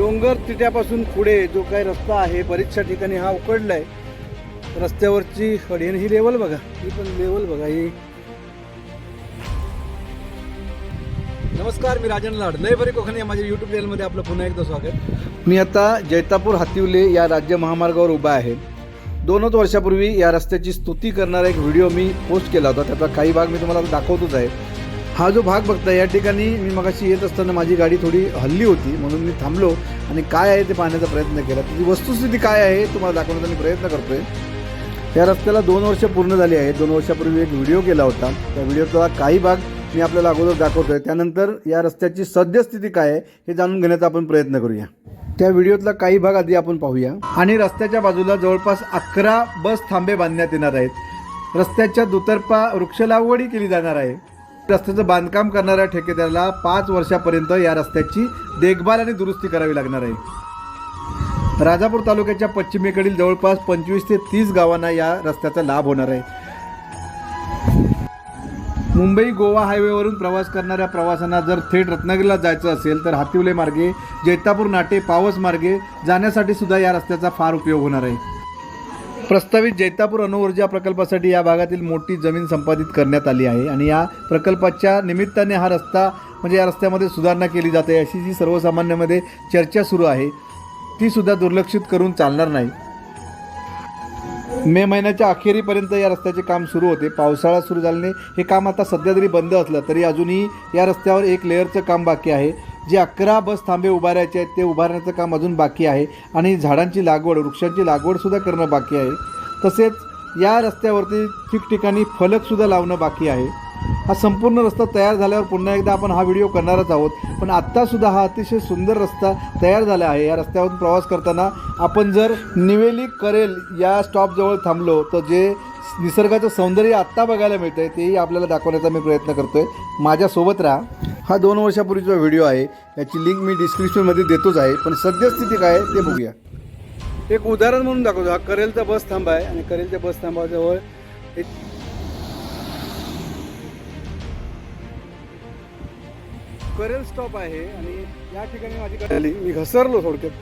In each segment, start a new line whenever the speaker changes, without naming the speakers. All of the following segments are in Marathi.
डोंगर तिट्यापासून पुढे जो काही रस्ता आहे बरीचशा ठिकाणी हा उकडला आहे रस्त्यावरची खडी ही लेवल बघा. ही पण लेवल बघा ही. नमस्कार मी राजन लाड. लय बरे कोकण या माझ्या यूट्यूब चॅनलमध्ये आपलं पुन्हा एकदा स्वागत. मी आता जैतापूर हातिवले या राज्य महामार्गावर उभा आहे. दोनच वर्षापूर्वी या रस्त्याची स्तुती करणारा एक व्हिडिओ मी पोस्ट केला होता. त्याचा काही भाग मी तुम्हाला दाखवतोच आहे. हा जो भाग बघता या ठिकाणी मी मगाशी येत असताना माझी गाडी थोडी हल्ली होती म्हणून मी थांबलो आणि काय आहे ते पाहण्याचा प्रयत्न केला. त्याची वस्तुस्थिती काय आहे तुम्हाला दाखवण्याचा मी प्रयत्न करतोय. या रस्त्याला दोन वर्ष पूर्ण झाली आहेत. दोन वर्षापूर्वी एक व्हिडिओ केला होता. त्या व्हिडिओचा काही भाग मी आपल्याला अगोदर दाखवतोय. त्यानंतर या रस्त्याची सद्यस्थिती काय आहे हे जाणून घेण्याचा आपण प्रयत्न करूया. त्या व्हिडिओतला काही भाग आधी आपण पाहूया. आणि रस्त्याच्या बाजूला जवळपास अकरा बस थांबे बांधण्यात येणार आहेत. रस्त्याच्या दुतर्फा वृक्ष लागवडी केली जाणार आहे. रस्त्याचं बांधकाम करणाऱ्या ठेकेदाराला पाच वर्षापर्यंत या रस्त्याची देखभाल आणि दुरुस्ती करावी लागणार आहे. राजापूर तालुक्याच्या पश्चिमेकडील जवळपास पंचवीस ते तीस गावांना या रस्त्याचा लाभ होणार आहे. मुंबई गोवा हायवेवरून प्रवास करणाऱ्या प्रवाशांना जर थेट रत्नागिरीला जायचं असेल तर हातिवले मार्गे जैतापूर नाटे पावस मार्गे जाण्यासाठी सुद्धा या रस्त्याचा फार उपयोग होणार आहे. प्रस्तावित जैतापूर अणुऊर्जा प्रकल्पासाठी या भागातील मोठी जमीन संपादित करण्यात आली आहे आणि या प्रकल्पाच्या निमित्ताने हा रस्ता म्हणजे या रस्त्यामध्ये सुधारणा केली जाते अशी जी सर्वसामान्यामध्ये चर्चा सुरू आहे ती सुद्धा दुर्लक्षित करून चालणार नाही. मे महिन्याच्या अखेरीपर्यंत या रस्त्याचे काम सुरू होते. पावसाळा सुरू झाल्याने हे काम आता सध्या जरी बंद असलं तरी अजूनही या रस्त्यावर एक लेअरचं काम बाकी आहे. जे अकरा बस थांबे उभारायचे आहेत ते उभारण्याचं काम अजून बाकी आहे आणि झाडांची लागवड वृक्षांची लागवडसुद्धा करणं बाकी आहे. तसेच या रस्त्यावरती ठिकठिकाणी फलकसुद्धा लावणं बाकी आहे. हा संपूर्ण रस्ता तयार झाल्यावर पुन्हा एकदा आपण हा व्हिडिओ करणारच आहोत. पण आत्तासुद्धा हा अतिशय सुंदर रस्ता तयार झाला आहे. या रस्त्यावरून प्रवास करताना आपण जर निवेली करेल या स्टॉपजवळ थांबलो तर जे निसर्गाचं सौंदर्य आत्ता बघायला मिळतं आहे तेही आपल्याला दाखवण्याचा मी प्रयत्न करतो आहे माझ्यासोबत राहा. हा दोन वर्षापूर्वीचा व्हिडिओ आहे. याची लिंक मी डिस्क्रिप्शनमध्ये देतोच आहे. पण सद्यस्थिती काय आहे ते बघूया. एक उदाहरण म्हणून दाखवतो. हा करेलचा बस थांबा आहे आणि करेलच्या बस थांबाजवळ एक करेल स्टॉप आहे आणि या ठिकाणी माझी गाडी आली. मी घसरलो थोडक्यात.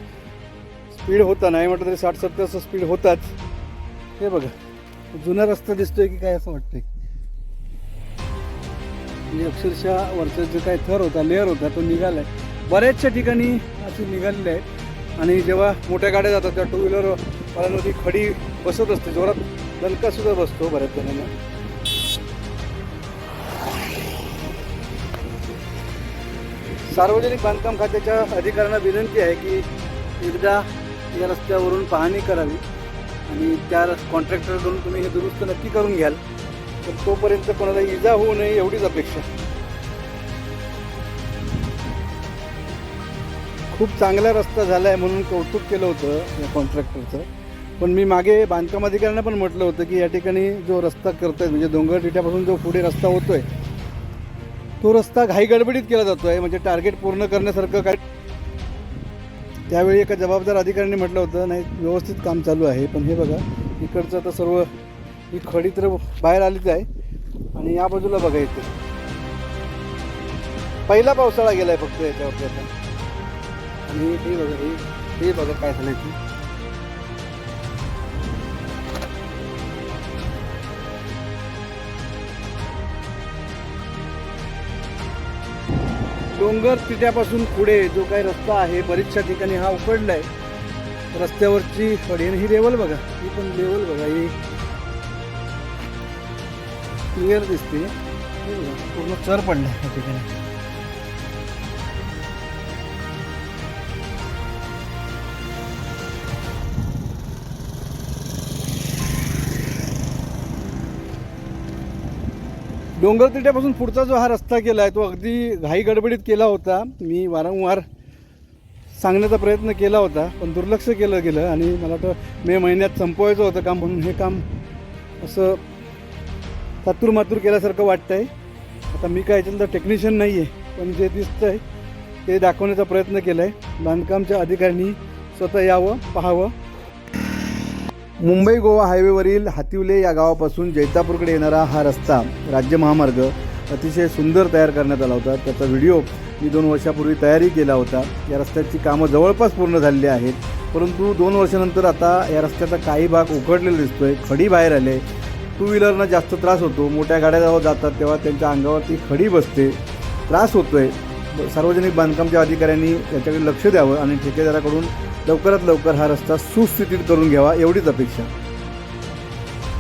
स्पीड होता नाही म्हटलं तरी साठ सत्तरचं स्पीड होताच. हे बघा. जुना रस्ता दिसतोय की काय असं वाटतंय? म्हणजे अक्षरशः वरचा जो काही थर होता लेअर होता तो निघालाय. बऱ्याचशा ठिकाणी असे निघालेले आहे आणि जेव्हा मोठ्या गाड्या जातात तेव्हा टू व्हीलर वाल्यांवरती खडी बसत असते. जोरात दणका सुद्धा बसतो बऱ्याच जणांना. सार्वजनिक बांधकाम खात्याच्या अधिकाऱ्यांना विनंती आहे की एकदा या रस्त्यावरून पाहणी करावी. आणि त्या कॉन्ट्रॅक्टरकडून तुम्ही हे दुरुस्त नक्की करून घ्याल. तर तोपर्यंत कोणाला इजा होऊ नये एवढीच अपेक्षा. खूप चांगला रस्ता झाला आहे म्हणून कौतुक केलं होतं या कॉन्ट्रॅक्टरचं पण मी मागे बांधकाम अधिकाऱ्यांना पण म्हटलं होतं की या ठिकाणी जो रस्ता करतोय म्हणजे डोंगर टिट्यापासून जो पुढे रस्ता होतो आहे तो रस्ता घाई गडबडीत केला आहे म्हणजे टार्गेट पूर्ण करण्यासारखं काय? त्यावेळी एका जबाबदार अधिकाऱ्यांनी म्हटलं होतं नाही व्यवस्थित काम चालू आहे पण हे बघा इकडचं आता सर्व ही खडी तर बाहेर आलीच आहे. आणि या बाजूला बघा इथे. पहिला पावसाळा गेलाय फक्त याच्यावरती आता. आणि हे बघा हे हे बघा काय झालं की डोंगर तिट्यापासून पुढे जो काही रस्ता आहे बरीचशा ठिकाणी हा उकडला आहे रस्त्यावरची खडी आणि ही लेवल बघा ही पण लेवल बघा ही. क्लिअर दिसते. पूर्ण चर पडला या ठिकाणी. डोंगरतिट्यापासून पुढचा जो हा रस्ता केला आहे तो अगदी घाई गडबडीत केला होता. मी वारंवार सांगण्याचा प्रयत्न केला होता पण दुर्लक्ष केलं गेलं आणि मला वाटतं मे महिन्यात संपवायचं होतं काम म्हणून हे काम असं सातूर मातूर केल्यासारखं वाटतं आहे आता मी काय तर टेक्निशियन नाही आहे पण जे दिसतं आहे ते दाखवण्याचा प्रयत्न केला आहे बांधकामच्या अधिकाऱ्यांनी स्वतः यावं पाहावं. मुंबई गोवा हायवेवरील हातिवले या गावापासून जैतापूरकडे येणारा हा रस्ता राज्य महामार्ग अतिशय सुंदर तयार करण्यात आला होता. त्याचा व्हिडिओ मी दोन वर्षापूर्वी तयारी केला होता. या रस्त्याची कामं जवळपास पूर्ण झालेली आहेत. परंतु दोन वर्षानंतर आता या रस्त्याचा काही भाग उखडलेला दिसतोय खडी बाहेर आले. टू व्हीलरनं जास्त त्रास होतो. मोठ्या गाड्या जेव्हा जातात तेव्हा त्यांच्या अंगावरती खडी बसते. त्रास होतो आहे सार्वजनिक बांधकामच्या अधिकाऱ्यांनी याच्याकडे लक्ष द्यावं आणि ठेकेदाराकडून लवकरात लवकर हा रस्ता सुस्थितीत करून घ्यावा एवढीच अपेक्षा.